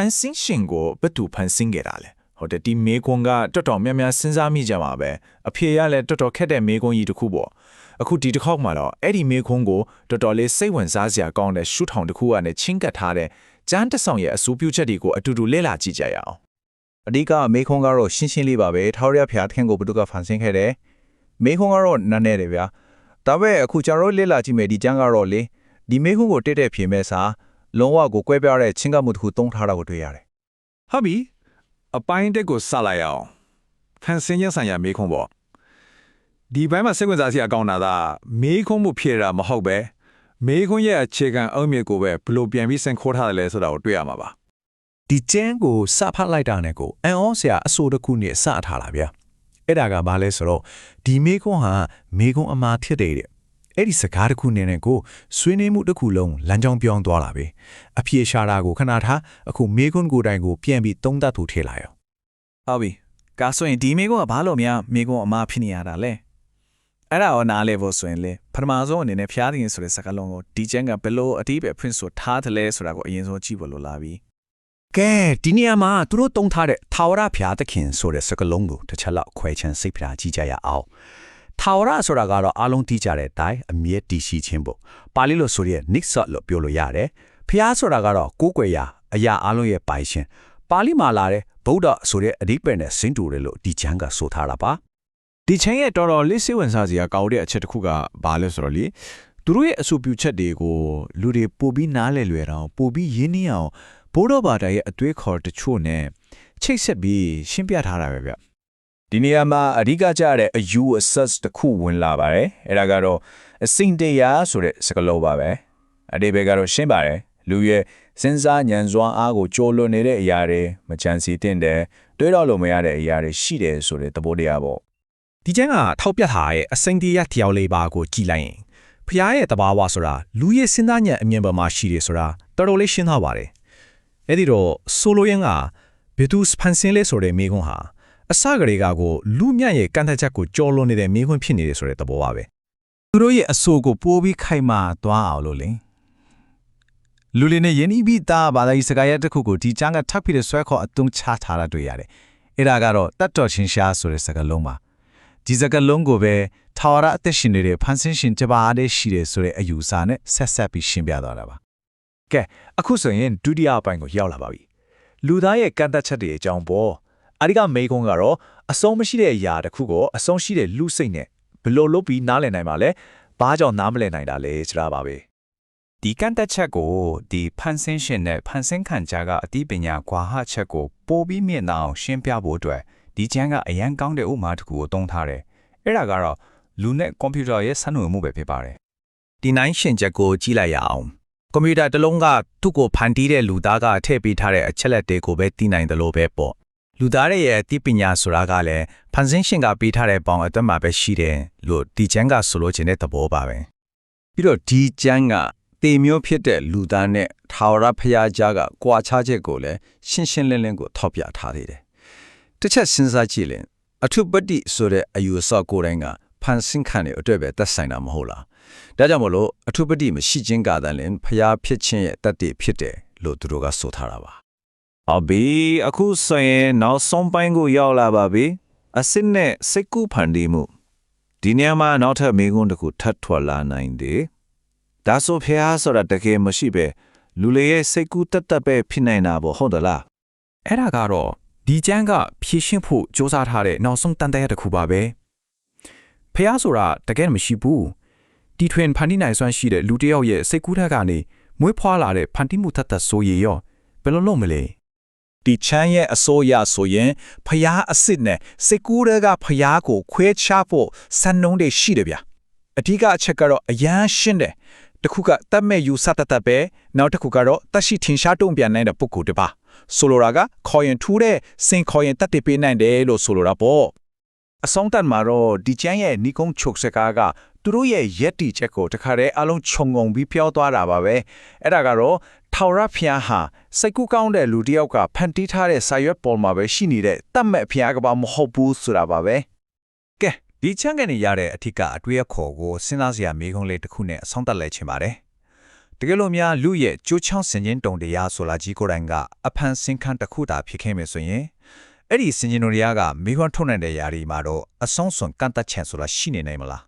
န်ဆင်းရှင်ကိုဘယ်သူဖန်ဆင်းခဲ့တာလဲဟုတ်တယ်ဒီမေကွန်ကတော်တော်များများစဉ်းစားမိကြမှာပဲအဖေရလည်းတော်တော်ခက်တဲ့မေကွန်ကြီးတစ်ခုပေါ့အခုဒီတစ်ခေါက်မှာတော့အဲ့ဒီမေကွန်ကိုတော်တော်လေးစိတ်ဝင်စားစရာကောင်းတဲ့ရှုထောင်တစ်ခုကနေချင်းကပ်ထားတဲ့ကျန်းတဆောင်ရဲ့အစိုးပြုချက်တွေကိုအတူတူလေ့လာကြည့်ကြရအောင်အဓိကမေခွန်ကတော့ရှင်းရှင်းလေးပါပဲထောက်ရဖျားသခင်ကိုဘုဒ္ဓကဖန်ဆင်းခဲ့တယ်မေခွန်ကတော့နန်းနေတယ်ဗျာဒါပေမဲ့အခုကျွန်တော်တို့လေ့လာကြည့်မယ်ဒီကျမ်းကတော့လေဒီမေခွန်ကိုတက်တဲ့ပြင်မဲ့စာ လုံးဝကိုကွဲပြားတဲ့ချင်းကမှုတစ်ခုသုံးထားတာကိုတွေ့ရတယ်ဟုတ်ပြီအပိုင်းတက်ကိုစလိုက်အောင်ဖန်ဆင်းခြင်းဆိုင်ရာမေးခွန်းပေါ့ဒီဘိုင်းမှာစိတ်ဝင်စားစရာကောင်းတာကမေးခွန်းမှုဖြေတာမဟုတ်ပဲမေးခွန်းရဲ့အခြေခံအုံမြစ်ကိုပဲဘယ်လိုပြန်ပြီးစင်ခိုးထားတယ်လဲဆိုတာကိုတွေ့ရမှာပါဒီကျန်းကိုစဖတ်လိုက်တာနဲ့ကိုအန်အောဆရာအဆိုတစ်ခုနဲ့စထားတာဗျာအဲ့ဒါကဘာလဲဆိုတော့ဒီမေခွန်းဟာမေခွန်းအမှားဖြစ်တယ်တဲ့ အဲ့ဒီစကားတစ်ခုနဲ့နဲ့ကိုဆွေးနွေးမှုတစ်ခုလုံးလမ်းကြောင်းပြောင်းသွားလာပဲအပြေရှာတာကိုခဏထားအခုမေခွန်းကိုယ်တိုင်ကိုပြန်ပြီးသုံးသပ်သူထည့်လာရောဟုတ်ပြီကားဆိုရင်ဒီမိကုန်းကဘာလို့များမိကုန်းအမားဖြစ်နေရတာလဲအဲ့ဒါရောနားလဲဖို့ဆိုရင်လေပထမဆုံးအနေနဲ့ဖျားတင်ဆိုတဲ့စကားလုံးကိုဒီကျန်းကဘယ်လိုအတိပဲဖွင့်ဆိုထားတယ်လဲဆိုတာကိုအရင်ဆုံးကြည့်ဖို့လိုလာပြီကဲဒီနေရာမှာသူတို့တုံးထားတဲ့ထာဝရဖျားသခင်ဆိုတဲ့စကားလုံးကိုတစ်ချက်လောက်ခွဲချမ်းစိတ်ဖျားကြည့်ကြရအောင် ထာဝရဆိုတာကတော့အားလုံးသိကြတဲ့အတိုင်းအမြဲတည်ရှိခြင်းပေါ့ပါဠိလိုဆိုရဲ nixot လို့ပြောလို့ရတယ်ဖျားဆိုတာကတော့ကိုးကွယ်ရာအရာအားလုံးရဲ့ပိုင်ရှင်ပါဠိမှာလာတဲ့ဗုဒ္ဓဆိုတဲ့အဓိပ္ပာယ်နဲ့ဆင်းတူတယ်လို့ဒီချမ်းကဆိုထားတာပါဒီချင်းရဲ့တော်တော်လေးစိတ်ဝင်စားစရာကောင်းတဲ့အချက်တစ်ခုကဘာလဲဆိုတော့လေသူတို့ရဲ့အဆိုပြုချက်တွေကိုလူတွေပို့ပြီးနားလည်လွယ်အောင်ပို့ပြီးရင်းနှီးအောင်ဘိုးတော်ဘာသာရဲ့အသွေးခေါ်တချို့နဲ့ချိတ်ဆက်ပြီးရှင်းပြထားတာပဲဗျ ဒီနေရာမှာအဓိကကျတဲ့အယူအဆတ်တစ်ခုဝင်လာပါတယ်အဲ့ဒါကတော့အစင်တရားဆိုတဲ့စကားလုံးပါပဲအတိပ္ပယ်ကတော့ရှင်းပါတယ်လူရဲ့စဉ်းစားဉာဏ်စွမ်းအားကိုကြော်လွန်နေတဲ့အရာတွေမချမ်းစီတင်တယ်တွေးတော့လို့မရတဲ့အရာတွေရှိတယ်ဆိုတဲ့သဘောတရားပေါ့ဒီကျမ်းကထောက်ပြထားတဲ့အစိမ့်တရားတရားလေးပါကိုကြည်လိုက်ရင်ဖျားရဲ့တဘာဝဆိုတာလူရဲ့စဉ်းစားဉာဏ်အမြင်ပေါ်မှာရှိတယ်ဆိုတာတော်တော်လေးရှင်းသွားပါတယ်။အဲ့ဒီတော့ဆိုလိုရင်းကဘီတူစပန်စင်လေးဆိုတဲ့မိခွန်းဟာ အစကလေးကကိုလူမြတ်ရဲ့ကန့်သက်ချက်ကိုကြော်လွန်နေတဲ့မိခွန်းဖြစ်နေတယ်ဆိုတဲ့သဘောပါပဲသူတို့ရဲ့အဆိုကိုပိုးပြီးခိုက်မာသွားအောင်လို့လေလူလေးနဲ့ယဉ်ဤပြီးသားဘာသာရေးစကားရပ်တစ်ခုကိုဒီချမ်းကထပ်ပြီးဆွဲခေါ်အသုံးချထားတာတွေ့ရတယ်အဲ့ဒါကတော့တတ်တော်ချင်းရှားဆိုတဲ့စကားလုံးပါဒီစကားလုံးကိုပဲထာဝရအသက်ရှင်နေတဲ့ဖန်ဆင်းရှင်ကြပါတဲ့ရှိတယ်ဆိုတဲ့အယူအဆနဲ့ဆက်ဆက်ပြီးရှင်းပြသွားတာပါကဲအခုဆိုရင်ဒုတိယအပိုင်းကိုရောက်လာပါပြီလူသားရဲ့ကန့်သက်ချက်တွေအကြောင်းပေါ့ အဓိကမေကွန်းကတော့အဆုံးမရှိတဲ့အရာတစ်ခုကိုအဆုံးရှိတဲ့လူစိတ်နဲ့ဘယ်လိုလုပ်ပြီးနားလည်နိုင်မှာလဲဘာကြောင့်နားမလည်နိုင်တာလဲဆိုတာပါပဲဒီကန့်တက်ချက်ကိုဒီဖန်ဆင်းရှင်နဲ့ဖန်ဆင်းခံကြားကအသိပညာကွာဟချက်ကိုပိုပြီးမြင့်အောင်ရှင်းပြဖို့အတွက်ဒီကျမ်းကအရန်ကောင်းတဲ့ဥမာတစ်ခုကိုသုံးထားတယ်။အဲ့ဒါကတော့လူနဲ့ကွန်ပျူတာရဲ့ဆက်နွယ်မှုပဲဖြစ်ပါတယ်ဒီနိုင်ရှင်ချက်ကိုကြည့်လိုက်ရအောင်ကွန်ပျူတာတစ်လုံးကသူ့ကိုဖန်တီးတဲ့လူသားကထည့်ပေးထားတဲ့အချက်လက်တွေကိုပဲသိနိုင်တယ်လို့ပဲပေါ့ လူသားရဲ့အသိပညာဆိုတာကလည်းဖန်ဆင်းရှင်ကပေးထားတဲ့ပေါင်အသက်မှာပဲရှိတယ်လို့ဒီချမ်းကဆိုလိုချင်တဲ့သဘောပါပဲပြီးတော့ဒီကျမ်းကတေမျိုးဖြစ်တဲ့လူသားနဲ့ထာဝရဘုရားကြားကကြွာချချက်ကိုလည်းရှင်းရှင်းလင်းလင်းကိုထောက်ပြထားသေးတယ်။တစ်ချက်စဉ်းစားကြည့်ရင်အထုပတိဆိုတဲ့အယူအဆကိုယ်တိုင်းကဖန်ဆင်းခံတဲ့အတွက်ပဲသက်ဆိုင်တာမဟုတ်လား။ဒါကြောင့်မလို့အထုပတိမရှိခြင်းကတည်းကလည်းဘုရားဖြစ်ခြင်းရဲ့တတ်တည်ဖြစ်တယ်လို့သူတို့ကဆိုထားတာပါ။ အော်ဘီအခုဆိုရင်နောက်ဆုံးပိုင်းကိုရောက်လာပါပြီ။အစစ်နဲ့စိတ်ကူးဖန်တီးမှုဒီနေရာမှာနောက်ထပ်မေကွန်းတစ်ခုထပ်ထွက်လာနိုင်တယ်။ဒါဆိုဖះဆိုတာတကယ်မရှိပဲလူလေးရဲ့စိတ်ကူးတက်တက်ပဲဖြစ်နေတာပေါ့ဟုတ်တယ်လား။အဲ့ဒါကတော့ဒီကျမ်းကဖြည့်ရှင်းဖို့စ조사ထားတဲ့နောက်ဆုံးတန်တရားတစ်ခုပါပဲ။ဖះဆိုတာတကယ်မရှိဘူး။ဒီထွင်ဖန်တီးနိုင်စွမ်းရှိတဲ့လူတစ်ယောက်ရဲ့စိတ်ကူးထက်ကနေမွေးဖွားလာတဲ့ဖန်တီးမှုထက်သက်ဆိုရရောဘယ်လိုလုပ်မလဲ။ ဒီချမ်းရဲ့အစိုးရဆိုရင်ဖျားအစ်စ်နဲ့စေကူရဲကဖျားကိုခွဲခြားဖို့စံနှုန်းတွေရှိတယ်ဗျအဓိကအချက်ကတော့အရန်ရှင်းတယ်တစ်ခုကတတ်မဲ့ယူဆတတ်တတ်ပဲနောက်တစ်ခုကတော့တတ်ရှိထင်ရှားတုံ့ပြန်နိုင်တဲ့ပုဂ္ဂိုလ်တစ်ပါဆိုလိုတာကခေါ်ရင်ထူးတဲ့စင်ခေါ်ရင်တတ်တည်ပေးနိုင်တယ်လို့ဆိုလိုတာပေါ့အဆုံးတတ်မှာတော့ဒီချမ်းရဲ့နီကုန်းချုပ်စကားက သူတို့ရဲ့ရက်တီချက်ကိုတခါတည်းအလုံးခြုံငုံပြီးပြောသွားတာပါပဲအဲ့ဒါကတော့ထောင်ရဖျားဟာစိတ်ကူးကောင်းတဲ့လူတစ်ယောက်ကဖန်တီးထားတဲ့စာရွက်ပေါ်မှာပဲရှိနေတဲ့တတ်မဲ့ဖျားကပါမဟုတ်ဘူးဆိုတာပါပဲကဲဒီချမ်းကနေရတဲ့အထက်ကအတွေ့အခေါ်ကိုစဉ်းစားစရာမေးခွန်းလေးတစ်ခုနဲ့အဆုံးသတ်လိုက်ချင်ပါတယ်တကယ်လို့များလူရဲ့ကြိုးချောင်းစင်ချင်းတုံတရားဆိုလာကြီးကိုယ်တိုင်ကအဖန်စင်ခန်းတစ်ခုတာဖြစ်ခဲ့မယ်ဆိုရင်အဲ့ဒီစင်ချင်းတို့တွေကမိခွန်းထုတ်နိုင်တဲ့ຢာဒီမှာတော့အဆုံးစွန်ကန့်တတ်ချန်ဆိုတာရှိနေနိုင်မလား